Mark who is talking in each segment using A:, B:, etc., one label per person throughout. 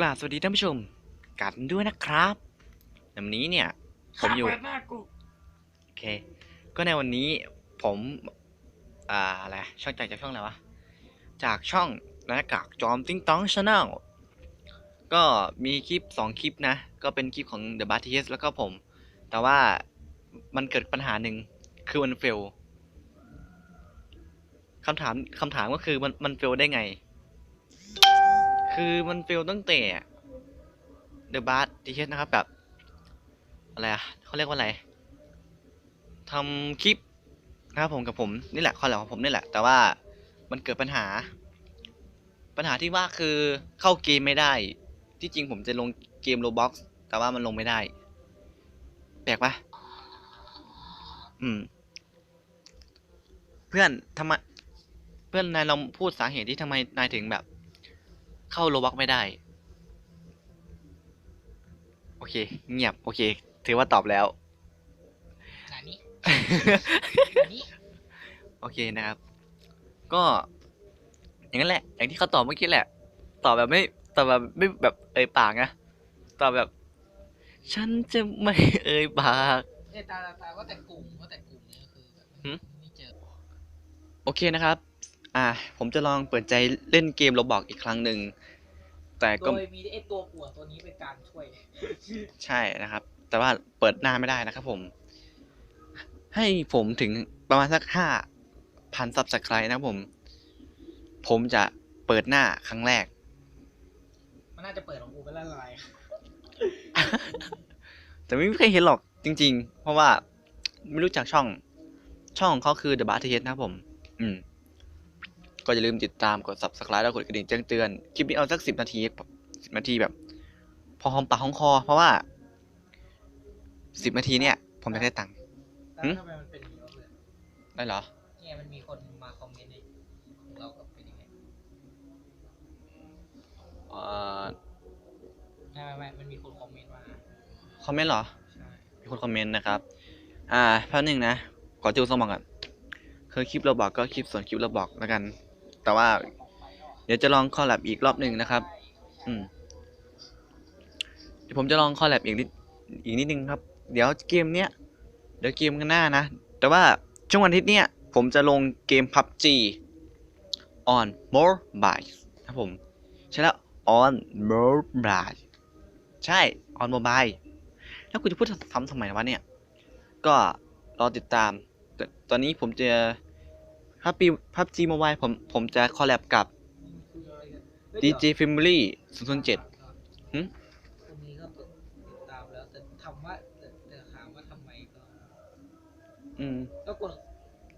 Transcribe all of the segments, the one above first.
A: กราบสวัสดีท่านผู้ชม กันด้วยนะครับในวันนี้เนี่ย ผมอยู่โอเค ก็ในวันนี้ผมอ่าอะไรช่องจากจากช่องอะไรวะจากช่องหน้ากากจอมติ้งต้องชาแนลก็มีคลิป 2 คลิปนะ ก็เป็นคลิปของ The b a t t s แล้วก็ผม แต่ว่ามันเกิดปัญหาหนึ่งคือมันเฟลคำถามคำถามก็คือมันมันเฟลได้ไง คือมันเฟลตั้งแต่ The b a t t s นะครับแบบ อะไรอะเขาเรียกว่าอะไรทำคลิปนะครับผมกับผมนี่แหละคอนแหละของผมนี่แหละ แต่ว่ามันเกิดปัญหา ปัญหาที่ว่าคือเข้าเกมไม่ได้ ที่จริงผมจะลงเกมโ o บ็อกแต่ว่ามันลงไม่ได้ แปลกปะอืม เพื่อนทำไมเพื่อนนายลองพูดสาเหตุที่ทำไมนายถึงแบบ เข้าโ o บ็อกไม่ได้ โอเค เงียบ โอเค ถือว่าตอบแล้ว
B: หนานี้หนานี้
A: โอเคนะครับ ก็ อย่างนั้นแหละ อย่างที่เขาตอบเมื่อกี้แหละ ตอบแบบไม่ ตอบแบบไม่แบบเอ่ยปากนะ ตอบแบบ ฉันจะไม่เอ่ยปาก
B: เนี่ยตาตาตาว่าแต่กลุ่มว่าแต่กลุ่มเนี่ยคือแบบ
A: หืม
B: ไม่เจอ
A: โอเคนะครับ อ่า ผมจะลองเปิดใจเล่นเกมโรบอกอีกครั้งหนึ่ง แต่
B: โด
A: ก็
B: ยมีไอตัวป่วนตัวนี้เป็นการช่วย
A: ใช่นะครับ แต่ว่าเปิดหน้าไม่ได้นะครับผม ให้ผมถึงประมาณสักห้าพันซับสไครต์นะครับผม ผมจะเปิดหน้าครั้งแรก
B: มันน่าจะเปิดของกูไปละลาย
A: แต่ไม่มีใครเห็นหรอกจริง ๆ เพราะว่าไม่รู้จักช่อง ช่องของเขาคือ The b a t t e s นะครับผม อืม ก็อย่าลืมติดตามกด subscribe แล้วกดกระดิ่งแจ้งเตือน คลิปนี้เอาสักสิบนาทีสิบนาทีแบบ พอหอมปากหอมคอ เพราะว่าสิบนาทีเนี่ย ผมจะได้ตังค์
B: แล้ว
A: หืม
B: ทำไมมันเป็นอย่างนี้วะเพื่อน
A: ได้เหรอ
B: เนี่ยมันมีคนมาคอมเมนต์ในของเรากับเป็นยังไง
A: เอ่อ
B: ไม่ไม่ไม่มันมีคนคอมเมนต์มา
A: คอมเมนต์เหรอ
B: ใช่
A: มีคนคอมเมนต์นะครับ อ่าแป๊บหนึงนะ ขอจูสมองก่อนคือคลิปเราบอกก็คลิปส่วนคลิปเราบอกแล้วกัน แต่ว่า เดี๋ยวจะลองคอลแลบอีกรอบหนึ่งนะครับ อืมเดี๋ยวผมจะลองคอลแลบอีกนิดอีกนิดนึงครับ เดี๋ยวเกมเนี้ยเดี๋ยวเกมกันหน้านะ แต่ว่าช่วงวันอาทิตย์เนี้ยผมจะลงเกม PUBG on mobile ครับผม ใช่แล้ว on mobile ใช่ on mobile แล้วกูจะพูดซ้ำทำไมวะเนี่ย ก็รอติดตามตตอนนี้ผมจะ พับปีพับจีม Mobile ผมผมจะคอลแลบกับ
B: มันคืออะไรกันเฮ้ย
A: DJ Family 007หึ
B: คนนี้ก็ติดตามแล้วแต่ทำว่าแต่แต่ถามว่าทำไมก็
A: อืม
B: แล้วกด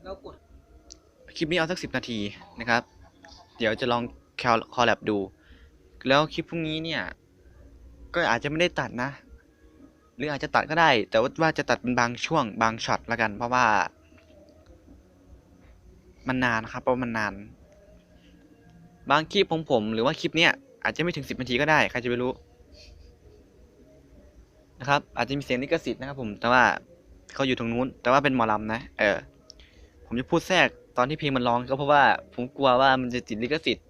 B: แล้วกด
A: คลิปนี้เอาสักสิบนาทีนะครับ เดี๋ยวจะลองคอลแลบดู แล้วคลิปพรุ่งนี้เนี่ย ก็อาจจะไม่ได้ตัดนะ หรืออาจจะตัดก็ได้ แต่ว่าว่าจะตัดเป็นบางช่วงบางช็อตละกัน เพราะว่า มันนานครับเพราะมันนาน บางคลิปของผมหรือว่าคลิปเนี้ยอาจจะไม่ถึงสิบนาทีก็ได้ใครจะไปรู้นะครับอาจจะมีเสียงลิขสิทธิ์นะครับ ผมแต่ว่าเขาอยู่ตรงนู้น แต่ว่าเป็นหมอลำนะเออ ผมจะพูดแทรกตอนที่เพลงมันร้องก็เพราะว่าผมกลัวว่ามันจะติดลิขสิทธิ์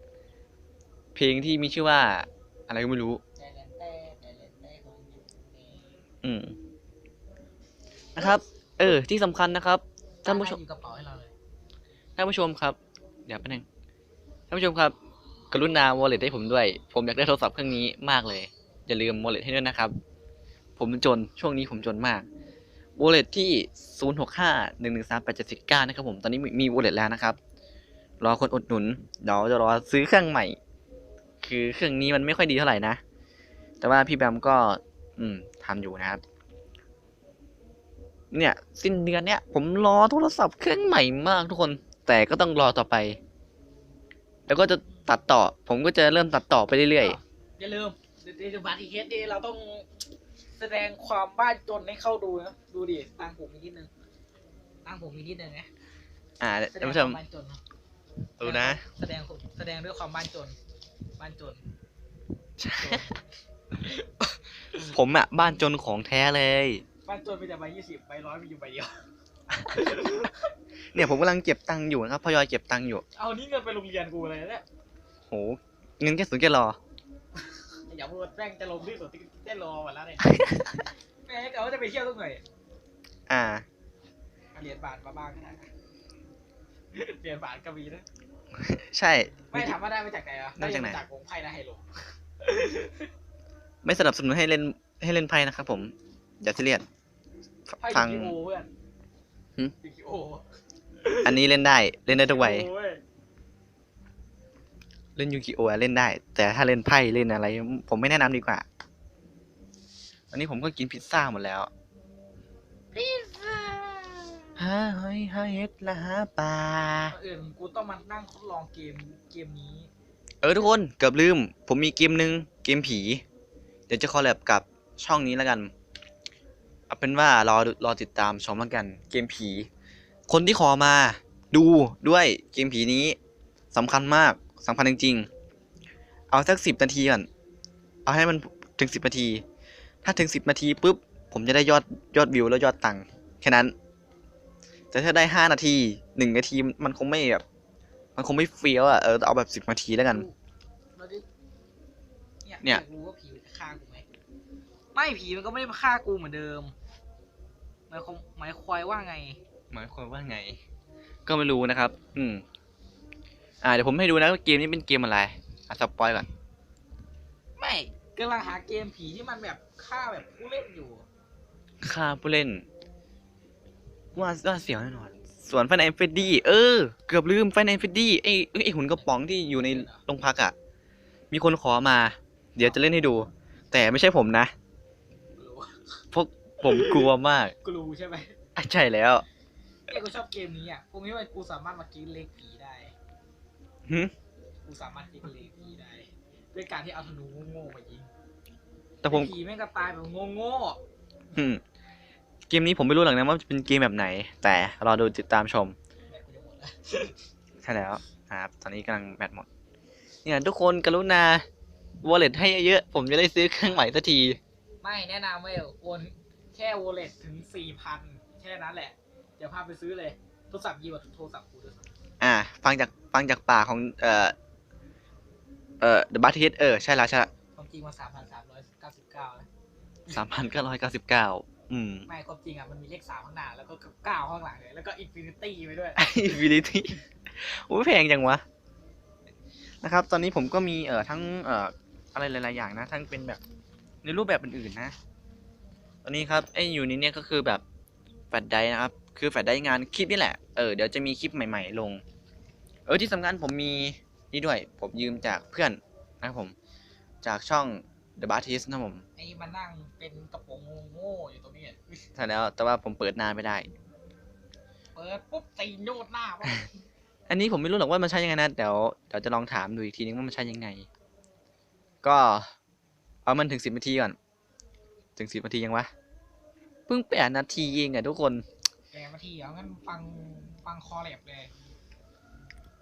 A: เพลงที่มีชื่อว่า อะไรก็ไม่รู้
B: อื
A: มนะครับ เออ ที่สำคัญนะครับท่านผู้ชม ท่านผู้ชมครับ เดี๋ยวแป๊บนึงท่านผู้ชมครับ กรุณาวอลเล็ตให้ผมด้วย ผมอยากได้โทรศัพท์เครื่องนี้มากเลย อย่าลืมวอลเล็ตให้ด้วยนะครับ ผมจนช่วงนี้ผมจนมากวอลเล็ตที่ 0 6 5 1 1 3 8 7 9 นะครับผม ตอนนี้มีมีวอลเล็ตแล้วนะครับ รอคนอุดหนุน เดี๋ยวจะรอซื้อเครื่องใหม่ คือเครื่องนี้มันไม่ค่อยดีเท่าไหร่นะ แต่ว่าพี่แบมก็ อืมทำอยู่นะครับ เนี่ย สิ้นเดือนเนี่ย ผมรอโทรศัพท์เครื่องใหม่มากทุกคน แต่ก็ต้องรอต่อไป แล้วก็จะตัดต่อ ผมก็จะเริ่มตัดต่อไปเรื่อย
B: อย่าลืมเดบัตอีเคสดีเราต้องแสดงความบ้านจนให้เข้าดูนะดูดิตั้งผมอีกนิดนึงตั้งผมอีกนิดนึงนะ
A: ๆ อ่า
B: แสด
A: ท่าน
B: ง
A: ผู้
B: ค
A: ช
B: วามมบ้านจนนะ
A: ดูนะ
B: แสดงแสดงด้วยความบ้านจน บ้านจน
A: ผมอะบ้านจนของแท้เลย
B: บ้านจนมีแต่ใบยี่สิบใบร้อยมีอยู่ใบเดียว
A: เนี่ยผมกำลังเก็บตังค์อยู่นะครับพยอยเก็บตังค์อยู่
B: เอานี่เงินไปโรงเรียนกูเลยเนี่ย
A: โหเงินแค่ศูนย์แค่รอ
B: อย่าพูดแม่งจะลงที่สุดที่ได้รอหมดแล้วเนี่ยแม่งเก๋าจะไปเที่ยวตรงไหน
A: อ่า
B: เหรียญบาทมาบ้างก็ได้เหรียญบาทก็มีนะ
A: ใช่
B: ไม่ถามว่าได้มาจากไหนอะ
A: ได้จากไหน
B: จากวงไพ่และไฮโล
A: ไม่สนับสนุนให้เล่นให้เล่นไพ่นะครับผมอย่าซีเรียส
B: ไพ่
A: ฟั
B: ยู
A: ง
B: กิโอเพื่อน
A: หึ
B: ยูกิ โอ
A: อันนี้เล่นได้เล่นได้ทุกวัย
B: โอ้ย
A: เล่นยูกิโอเล่นได้ แต่ถ้าเล่นไพ่เล่นอะไร ผมไม่แนะนำดีกว่าวันนี้ผมก็กินพิซซ่าหมดแล้ว
B: พิซซ่า
A: ฮาเฮ้ยฮาเฮ็ดละฮาปลา
B: ก่อนอื่นกูต้องมานั่งทดลองเกมเกมนี้
A: เออทุกคนเกือบลืม ผมมีเกมหนึ่งเกมผี เดี๋ยวจะคอลแลบกับช่องนี้แล้วกัน เอาเป็นว่ารอดูรอติดตามชมแล้วกัน เกมผี คนที่ขอมาดูด้วยเกมผีนี้สำคัญมากสำคัญจริงๆ เอาสักสิบนาทีก่อน เอาให้มันถึงสิบนาที ถ้าถึงสิบนาทีปุ๊บ ผมจะได้ยอดยอดวิวแล้วยอดตังค์แค่นั้น แต่ถ้าได้ห้านาทีหนึ่งนาทีมันคงไม่แบบมันคงไม่เฟี้ยวอะเออเอาแบบสิบนาทีแล้วกัน
B: เราดิเนี่ย
A: เนี่ย
B: อยากรู้ว่าผีมันจะฆ่ากู ไหมไม่ผีมันก็ไม่ได้มาฆ่ากูเหมือนเดิมหมายความหมายควายว่าไง
A: หมายความว่าไง ก็ไม่รู้นะครับ อืม อ่าเดี๋ยวผมให้ดูนะว่าเกมนี้เป็นเกมอะไรอะสปอยก่อน
B: ไม่กำลังหาเกมผีที่มันแบบฆ่าแบบผู้เล่นอยู่
A: ค่าผู้เล่น ว่าว่าเสียวแน่นอน ส่วนไฟในเฟดดี้เออ เกือบลืมไฟในเฟดดี้ไอ้ไอ้หุ่นกระป๋องที่อยู่ในโรงพักอะ มีคนขอมา เดี๋ยวจะเล่นให้ดู แต่ไม่ใช่ผมนะ
B: กูรู้
A: พวก ผมกลัวมาก
B: กูรู้ใช่ไหม
A: อะใช่แล้ว
B: เนี่ยกูชอบเกมนี้อะกูคิดว่ากูสามารถมากินเล็กผีได้
A: หึ
B: กูสามารถกินเล็กผีได้ ด้วยการที่เอาธนูโง่ๆมายิง
A: แต่ผม
B: ผีแม่งก็ตายแบบโง่
A: อืมเกมนี้ผมไม่รู้หรอกนะว่าจะเป็นเกมแบบไหน แต่รอดูติดตามชม
B: ๆแบบกูจะหมดแล้ว
A: ใช่แล้วครับ ตอนนี้กำลังแบตหมด เนี่ยทุกคนกรุณาวอลเล็ตให้เยอะๆผมจะได้ซื้อเครื่องใหม่สักที
B: ไม่แนะนำเว้ยโอน แค่วอลเล็ตถึงสี่พันแค่นั้นแหละ เดี๋ยวพาไปซื้อเลยโทรศัพท์ยีกว่าโทรศัพท์กูด้วยซ้ำ
A: อ่า ฟังจากฟังจากปากของเอ่อเอ่อ The b u t t e d เออ ใช่แล้วใช่ละ
B: ความจริงมาสามพันสามร้อยเก้าสิบเก้า
A: สามพันเก้าร้อยเก้าสิบเก้าอืม
B: ไม่ความจริงอะมันมีเลขสามข้างหน้าแล้วก็เก้าข้างหลังเลยแล้วก็อินฟินิตี้ไปด้วย
A: Infinity โอ้ยแพงจังวะ นะครับ ตอนนี้ผมก็มีเอ่อทั้งเอ่ออะไรหลาย ๆ อย่างนะ ทั้งเป็นแบบในรูปแบบอื่น ๆ นะ ตอนนี้ครับไอ้อยู่นี้เนี่ยก็คือแบบแฟลชไดรฟ์นะครับ คือแฟลชไดรฟ์งานคลิปนี่แหละ เออเดี๋ยวจะมีคลิปใหม่ ๆ ลง เออที่สำคัญผมมีนี่ด้วย ผมยืมจากเพื่อนนะครับผม จากช่อง The b a r t i s t นะครับผม
B: ไอ้มานั่งเป็นกระโปรงโง่ๆอยู่ตรงนี้
A: ใช่แล้วแต่ว่าผมเปิดนานไม่ได้
B: เปิดปุ๊บตีนโยดหน้าว่ะ
A: อันนี้ผมไม่รู้หรอกว่ามันใช้ยังไงนะเดี๋ยวเดี๋ยวจะลองถามดูอีกทีนึงว่ามันใช้ยังไง ก็เอามันถึงสิบนาทีก่อน ถึงสิบนาทียังวะ เพิ่งแปดนาทีเองอะทุกคน
B: แกมาทีเอางั้นฟังฟังคอแลบเลย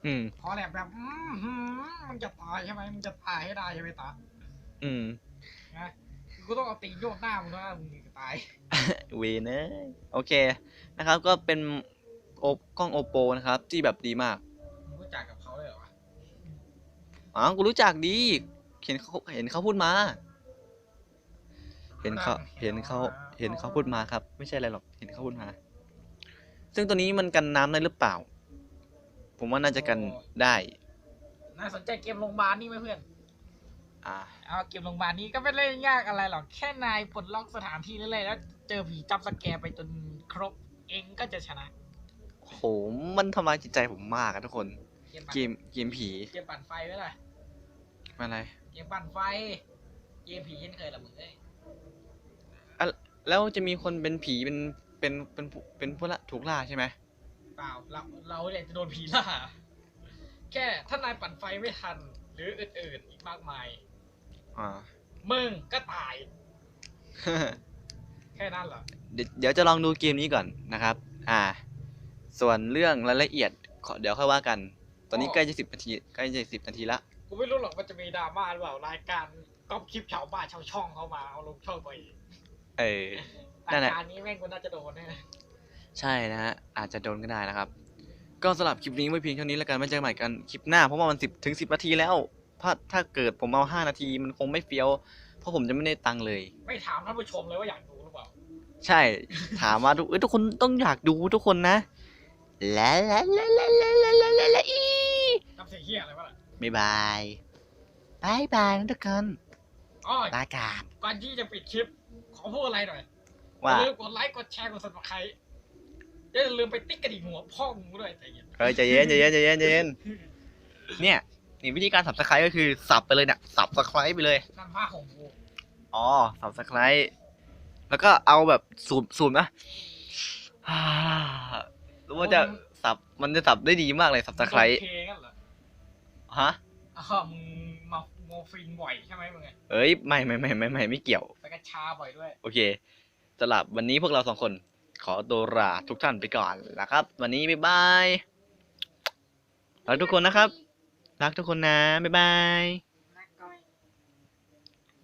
A: อืม
B: คอแลบแบบอืมหืมมึงจะตายใช่ไหมมึงจะตายให้ได้ใช่ไหมตา
A: อืม
B: นะกูต้องเอาตีนโยดหน้ามึงนะมึงถึงจะตาย
A: เวเนอโอเคนะครับ ก็เป็นโอกล้องโอโปนะครับ ที่แบบดีมาก
B: มึงรู้จักกับเขาเลยเหรอวะ
A: อ๋อกูรู้จักดี เห็นเขาเห็นเขาพูดมาเห็นเขาเห็นเขาเห็นเขาพูดมาครับ ไม่ใช่อะไรหรอกเห็นเขาพูดมา ซึ่งตัวนี้มันกันน้ำได้หรือเปล่า ผมว่าน่าจะกันได้
B: น่าสนใจเกมโรงพยาบาลนี่ไหมเพื่อน
A: อ่า
B: เอาเกมโรงพยาบาลนี้ก็ไม่เล่นยากอะไรหรอก แค่นายปลดล็อกสถานที่เรื่อยๆแล้ว เจอผีจับสแกร์ไปจนครบเองก็จะชนะ
A: โหมันทำลายจิตใจผมมากอะทุกคน
B: เกมปั่น
A: เกมเกมผี
B: เกมปั่นไฟไหมล่ะ
A: อะไร
B: เกมปั่นไฟ เกมผีเช่นเคยละมึงเอ้ย
A: แล้วจะมีคนเป็นผีเป็นเป็นเป็นผู้เป็นผู้ละถูกล่าใช่ไหม
B: เปล่าเราเราเนี่ยจะโดนผีล่า แค่ถ้านายปั่นไฟไม่ทัน หรืออื่นๆอีกมากมาย
A: อ่า
B: มึงก็ตาย แค่นั้นเหรอ
A: เดี๋ยวเดี๋ยวจะลองดูเกมนี้ก่อนนะครับ อ่า ส่วนเรื่องรายละเอียดขอเดี๋ยวค่อยว่ากัน ตอนนี้
B: อ๋อ
A: ใกล้จะสิบนาทีใกล้จะสิบนาทีละ
B: กูไม่รู้หรอกว่าจะมีดราม่าหรือเปล่ารายการก๊อปคลิปชาวบ้านชาวช่องเขามาเอาลงช่องตัวเอง
A: เออนั่นแห
B: ราย
A: ละ
B: การนี้แม่งกูน่าจะโดนแน่
A: ใช่นะฮะ อาจจะโดนก็ได้นะครับ ก็สำหรับคลิปนี้ไว้เพียงเท่านี้แล้วกันไว้เจอกันใหม่กันคลิปหน้า เพราะว่ามันสิบถึงสิบนาทีแล้วเพราะถ้าเกิดผมเอาห้านาทีมันคงไม่เฟี้ยว เพราะผมจะไม่ได้ตังค์เลย
B: ไม่ถามท่านผู้ชมเลยว่าอยากดูหรือเปล่า
A: ใช่ ถามว่าทุกเอ้ยทุกคนต้องอยากดูทุกคนนะ และและและและและและและและและอี
B: ทำเสียงเฮียอะไรวะล่ะ
A: บ๊ายบายบายบายนะทุกคน
B: อ๋อ
A: ลากาศ
B: ก่อนที่จะปิดคลิป ขอพูดอะไรหน่อย
A: ว่า
B: อย่าลืมกดไลค์กดแชร์กด subscribe อย่าลืมไปติ๊กกระดิ่งหัวพ่อมึงด้วยใจเย็น
A: เฮ้ยใจเย็นใจเย็นใจเย็นใจเย็นเนี่ยนี่วิธีการสับสไครต์ก็คือสับไปเลยเนี่ยสับสไครต์ไปเลย
B: นั่นผ้าของกู
A: อ๋อสับสไครต์แล้วก็เอาแบบสูบสูบนะอ่ารู้ว่าจะสับมันจะสับได้ดีมากเลยสับสไครต์
B: มึงโดนเพลงกันเหรอ
A: ฮะ
B: อ้าวมึงมา โมฟินบ่อยใช่ไหมมึงไง
A: เอ้ยไม่ไม่ไม่ไม่ไม่ไม่เกี่ยว
B: ไปกัญชาบ่อยด้วย
A: โอเคสำหรับวันนี้พวกเราสองคนขอตัวลาทุกท่านไปก่อนนะครับ วันนี้บ๊ายบายรักทุกคนนะครับ รักทุกคนนะบ๊ายบาย